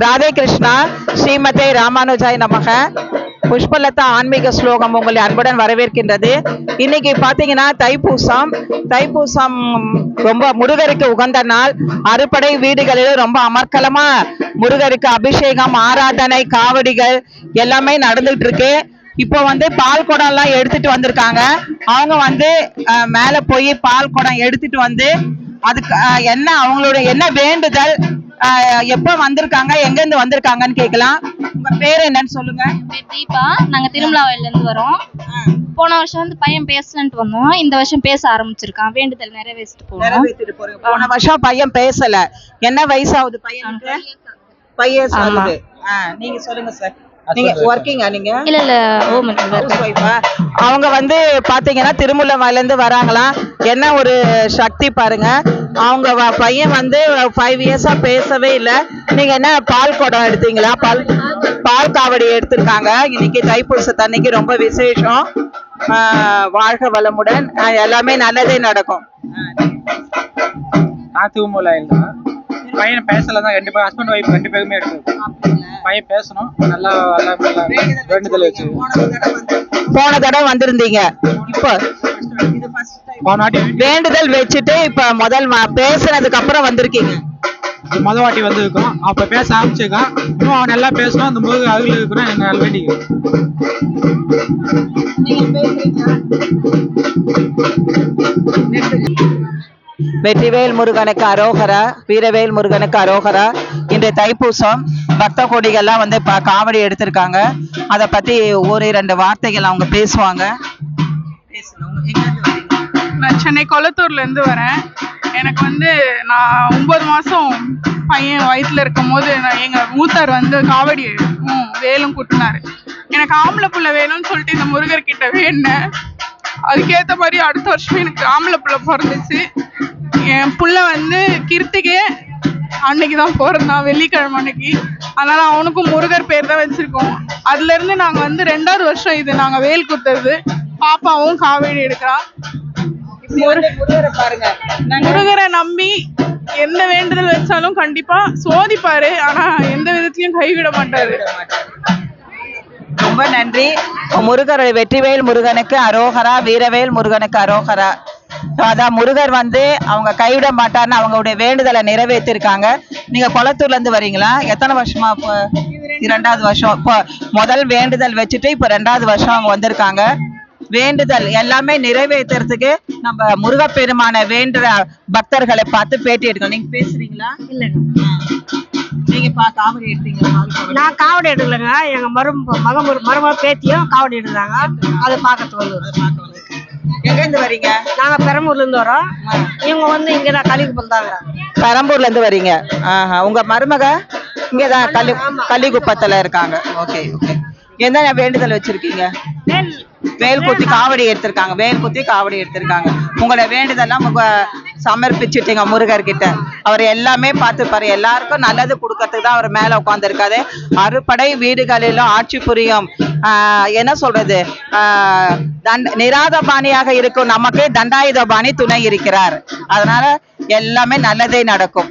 ராதே கிருஷ்ணா ஸ்ரீமதே ராமானுஜாய் நமக. புஷ்பலதா ஆன்மீக ஸ்லோகம் உங்களை அன்புடன் வரவேற்கின்றது. இன்னைக்கு பாத்தீங்கன்னா தைப்பூசம். தைப்பூசம் ரொம்ப முருகருக்கு உகந்த நாள். அறுபடை வீடுகளில் ரொம்ப அமர்க்கலமா முருகருக்கு அபிஷேகம் ஆராதனை காவடிகள் எல்லாமே நடந்துட்டு இருக்கு இப்போ வந்து பால் குடம் எல்லாம் எடுத்துட்டு வந்திருக்காங்க. அவங்க வந்து அஹ், மேல போய் பால் குடம் எடுத்துட்டு வந்து அதுக்கு என்ன அவங்களோட என்ன வேண்டுதல் எப்ப வந்திருக்காங்க எங்க இருந்து வந்திருக்காங்கன்னு கேட்கலாம். உங்க பேர் என்னன்னு சொல்லுங்க. பேர் தீபா. நாங்க திருமலாவையில இருந்து வரோம். போன வருஷம் வந்து பையன் பேசலன்ட்டு வந்தோம். இந்த வருஷம் பேச ஆரம்பிச்சிருக்கான். வேண்டுதல் நிறைவேற்றிட்டு போறீங்க. போன வருஷம் பையன் பேசல. என்ன வயசாகுது பையனுக்கு? பையன் சொல்லுது நீங்க சொல்லுங்க சார்? அவங்க வந்து பாத்தீங்கன்னா திருமுல்லவாயில இருந்து வராங்களாம். என்ன ஒரு சக்தி பாருங்க. அவங்க பையன் வந்து ஃபைவ் இயர்ஸா பேசவே இல்ல. நீங்க என்ன பால் குடம் எடுத்தீங்களா? பால் பால் காவடி எடுத்திருக்காங்க. இன்னைக்கு தைப்பூசத்தன்னைக்கு ரொம்ப விசேஷம். ஆஹ் வாழ்க வளமுடன். எல்லாமே நல்லதே நடக்கும். நான் தூமூலாயில் தான். பையன் பேசல தான். ரெண்டு பேரும் ஹஸ்பண்ட் ஒய்ஃப் ரெண்டு பேருமே எடுத்தது. பையன் பேசணும். நல்லா நல்லா வேண்டுதல் வச்சு போன தடவை வந்திருந்தீங்க. இப்போ வேண்டுதல் வச்சுட்டு இப்ப முதல் பேசுனதுக்கு அப்புறம் வந்திருக்கீங்க. மொத வாட்டி வந்திருக்கோம். அப்ப பேச ஆரம்பிச்சிருக்கான் இன்னும் அவன் நல்லா பேசணும் அந்த முருக அருள் இருக்கணும் என்ன நல்லா வேண்டிக்கிறேன் வெற்றிவேல் முருகனுக்கு அரோகரா வீரவேல் முருகனுக்கு அரோகரா. இன்றைய தைப்பூசம் பக்த கோடிகள்லாம் வந்து ப- காவடி எடுத்திருக்காங்க. அதை பத்தி ஒரு இரண்டு வார்த்தைகள் அவங்க பேசுவாங்க. நான் சென்னை கொளத்தூர்ல இருந்து வரேன். எனக்கு வந்து நான் ஒன்பது மாசம் பையன் வயிற்றுல இருக்கும் போது நான் எங்க மூத்தார் வந்து காவடி வேலும் குட்டினாரு. எனக்கு ஆம்பளை புள்ள வேணும்னு சொல்லிட்டு இந்த முருகர் கிட்ட வேண்டினேன் அதுக்கேத்த மாதிரி அடுத்த வருஷம் எனக்கு ஆம்பளை புள்ள பிறந்துச்சு. என் புள்ள வந்து கிருத்திகே அன்னைக்கு தான் பிறந்தான் வெள்ளிக்கிழமை அன்னைக்கு. அதனால அவனுக்கும் முருகர் பேர் தான் வச்சிருக்கோம். அதுல இருந்து நாங்க வந்து ரெண்டாவது வருஷம் இது நாங்க வேல் குத்துறது. பாப்பாவும் காவேரி எடுக்கிறா பாருங்க. முருகரை நம்பி எந்த வேண்டுதல் வச்சாலும் கண்டிப்பா சோதிப்பாரு. ஆனா எந்த விதத்திலயும் கைவிட மாட்டாரு. ரொம்ப நன்றி. முருகர் வெற்றிவேல் முருகனுக்கு அரோகரா வீரவேல் முருகனுக்கு அரோகரா. அதான் முருகர் வந்து அவங்க கைவிட மாட்டார்னு அவங்களுடைய வேண்டுதலை நிறைவேற்றிருக்காங்க. நீங்க குளத்தூர்ல இருந்து வரீங்களா? எத்தனை வருஷமா இரண்டாவது வருஷம். இப்போ முதல் வேண்டுதல் வச்சுட்டு இப்போ ரெண்டாவது வருஷம் அவங்க வந்திருக்காங்க. வேண்டுதல் எல்லாமே நிறைவேற்றுறதுக்கு நம்ம முருகப்பெருமான வேண்டுற பக்தர்களை பார்த்து பேட்டி எடுக்கணும். நீங்க பேசுறீங்களா? இல்லைங்க. நீங்க காவடி எடுத்தீங்களா? நான் காவடி எடுக்கலைங்க. எங்க மரு மக மருமக பேத்தியும் காவடி எடுக்கிறாங்க. அதை பார்க்கறதுக்கு வந்து. எங்க இருந்து வரீங்க? நாங்க பெரம்பூர்ல இருந்து வரோம் இவங்க வந்து இங்க நான் கலிக்குப்பம் தாங்க. பெரம்பூர்ல இருந்து வரீங்க. ஆஹா. உங்க மருமக இங்கதான் கள்ளி கள்ளிக்குப்பத்துல இருக்காங்க. Okay okay. என்ன வேண்டுதல் வச்சிருக்கீங்க? வேல் குத்தி காவடி எடுத்திருக்காங்க. வேல் குத்தி காவடி எடுத்திருக்காங்க. உங்களோட வேண்டுதெல்லாம் உங்க சமர்ப்பிச்சுட்டீங்க முருகர் கிட்ட அவர் எல்லாமே பார்த்துப்பாரு எல்லாருக்கும் நல்லது கொடுக்கறதுக்கு தான் அவர் மேல உட்காந்துருக்காரு அறுபடை வீடுகளிலும் ஆட்சி புரியும். ஆஹ் என்ன சொல்றது? ஆஹ் தண்ட நிராதபாணியாக இருக்கும் நமக்கு தண்டாயுதபாணி துணை இருக்கிறார். அதனால எல்லாமே நல்லதே நடக்கும்.